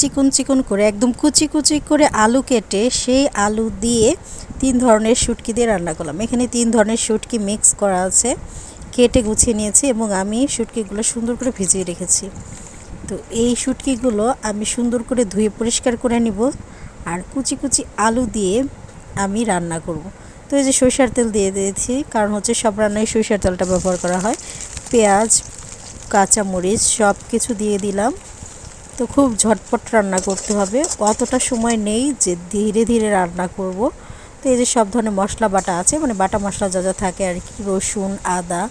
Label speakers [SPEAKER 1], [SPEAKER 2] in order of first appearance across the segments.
[SPEAKER 1] চিকন চিকন করে, একদম কুচি কুচি করে আলু কেটে সেই আলু দিয়ে তিন ধরনের শুটকি দিয়ে রান্না করলাম। এখানে তিন ধরনের শুটকি মিক্স করা আছে, কেটে গুছিয়ে নিয়েছি এবং আমি শুটকিগুলো সুন্দর করে ভিজিয়ে রেখেছি। তো এই শুটকিগুলো আমি সুন্দর করে ধুয়ে পরিষ্কার করে নিব আর কুচি কুচি আলু দিয়ে আমি রান্না করব। তো এই যে সরিষার তেল দিয়ে দিয়েছি, কারণ হচ্ছে সব রান্নায় সরিষার তেলটা ব্যবহার করা হয়। পেঁয়াজ, কাঁচামরিচ সব কিছু দিয়ে দিলাম। তো খুব ঝটপট রান্না করতে হবে। অতটা সময় নেই যে ধীরে ধীরে রান্না করব। তো এই যে সব ধরনের মশলা বাটা আছে মানে বাটা মশলা যা যা থাকে আর কি, রসুন, আদা,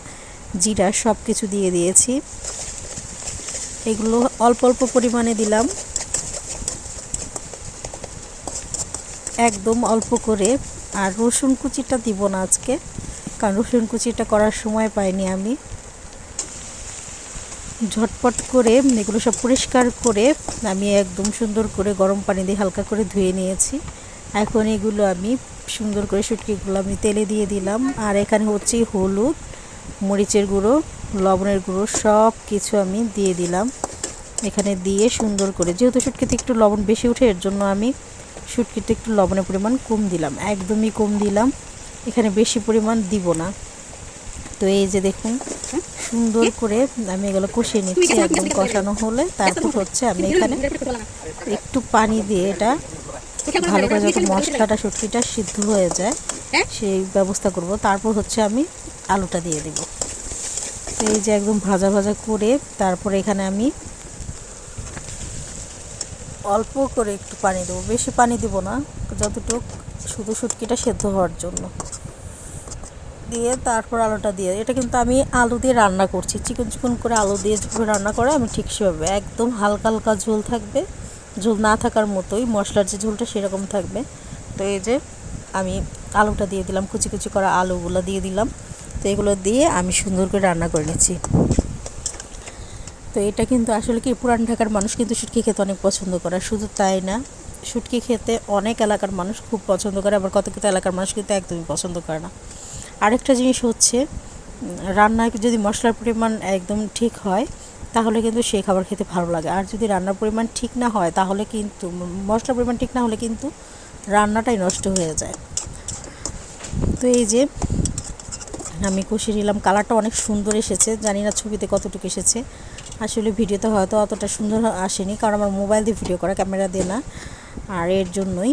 [SPEAKER 1] জিরা সব কিছু দিয়ে দিয়েছি। এগুলো অল্প অল্প পরিমাণে দিলাম। একদম অল্প করে। আর রসুন কুচিটা দিব না আজকে, কারণ রসুন কুচিটা করার সময় পাইনি আমি। ঝটপট করে, এগুলো সব পরিষ্কার করে আমি একদম সুন্দর করে গরম পানি দিয়ে হালকা করে ধুয়ে নিয়েছি। এখন এগুলো আমি সুন্দর করে শুটকিগুলো আমি তেলে দিয়ে দিলাম। আর এখানে হচ্ছে হলুদ, মরিচের গুঁড়ো, লবণের গুঁড়ো সব কিছু আমি দিয়ে দিলাম। এখানে দিয়ে সুন্দর করে, যেহেতু শুটকিতে একটু লবণ বেশি উঠে এর জন্য আমি শুটকিতে একটু লবণের পরিমাণ কম দিলাম, একদমই কম দিলাম। এখানে বেশি পরিমাণ দিব না। তো এই যে দেখুন সুন্দর করে আমি এগুলো কষিয়ে নিচ্ছি একদম কষানো হলে তারপর হচ্ছে আমি এখানে একটু পানি দিয়ে এটা ভালো করে যত মশলাটা শুটকিটা সিদ্ধ হয়ে যায় সেই ব্যবস্থা করব। তারপর হচ্ছে আমি আলুটা দিয়ে দেব। তো এই যে একদম ভাজা ভাজা করে তারপর এখানে আমি অল্প করে একটু পানি দেবো। বেশি পানি দেবো না যতটুকু শুধু শুটকিটা সেদ্ধ হওয়ার জন্য। দিয়ে তারপর আলুটা দিয়ে, এটা কিন্তু আমি আলু দিয়ে রান্না করছি। চিকন চিকন করে আলু দিয়ে রান্না করে আমি ঠিক সেভাবে, একদম হালকা হালকা ঝোল থাকবে। ঝোল না থাকার মতোই মশলার যে ঝোলটা সেরকম থাকবে। তো এই যে আমি আলুটা দিয়ে দিলাম, কুচি কুচি করা আলুগুলো দিয়ে দিলাম। তো এগুলো দিয়ে আমি সুন্দর করে রান্না করে নিচ্ছি। তো এটা কিন্তু আসলে কি পুরান ঢাকার মানুষ কিন্তু শুটকি খেতে অনেক পছন্দ করে, শুধু তাই না, শুটকি খেতে অনেক এলাকার মানুষ খুব পছন্দ করে, আবার কত কত এলাকার মানুষ কিন্তু একদমই পছন্দ করে না। আরেকটা জিনিস হচ্ছে রান্নায় যদি মশলার পরিমাণ একদম ঠিক হয়, তাহলে কিন্তু সেই খাবার খেতে ভালো লাগে। আর যদি রান্নার পরিমাণ ঠিক না হয়, তাহলে কিন্তু মশলার পরিমাণ ঠিক না হলে কিন্তু রান্নাটাই নষ্ট হয়ে যায়। তো এই যে, আমি কষিয়ে নিলাম। কালারটা অনেক সুন্দর এসেছে। জানি না ছবিতে কতটুকু এসেছে। আসলে ভিডিওতে হয়তো অতটা সুন্দর আসেনি, কারণ আমার মোবাইল দিয়ে ভিডিও করা, ক্যামেরা দিয়ে না। আর এর জন্যই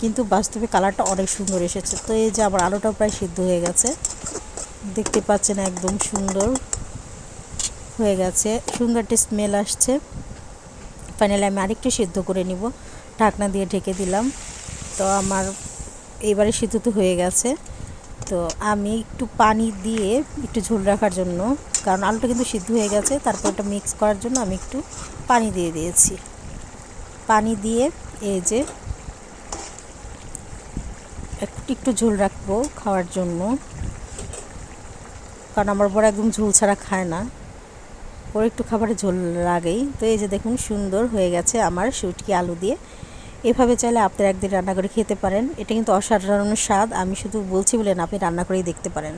[SPEAKER 1] কিন্তু বাস্তবে কালারটা অনেক সুন্দর এসেছে। তো এই যে আমার আলুটাও প্রায় সিদ্ধ হয়ে গেছে। দেখতে পাচ্ছেন একদম সুন্দর হয়ে গেছে। সুন্দর একটা স্মেল আসছে। ফাইনালি আমি আরেকটু সিদ্ধ করে নিব। ঢাকনা দিয়ে ঢেকে দিলাম। তো আমার এবারে সিদ্ধ তো হয়ে গেছে। তো আমি একটু পানি দিয়ে একটু ঝোল রাখার জন্য, কারণ আলুটা কিন্তু সিদ্ধ হয়ে গেছে, তারপর এটা মিক্স করার জন্য আমি একটু পানি দিয়ে দিয়েছি। পানি দিয়ে এই যে একটু একটু ঝোল রাখব খাওয়ার জন্য। কারণ আমার বড় একদম ঝোল ছাড়া খায় না। ওর একটু খাবারে ঝোল লাগেই। তো এই যে দেখুন, সুন্দর হয়ে গেছে আমার শুটকি আলু দিয়ে। এভাবে চাইলে আপনারা একদিন রান্না করে খেতে পারেন। এটা কিন্তু অসাধারণ স্বাদ, আমি শুধু বলছি বলে না, আপনি রান্না করেই দেখতে পারেন।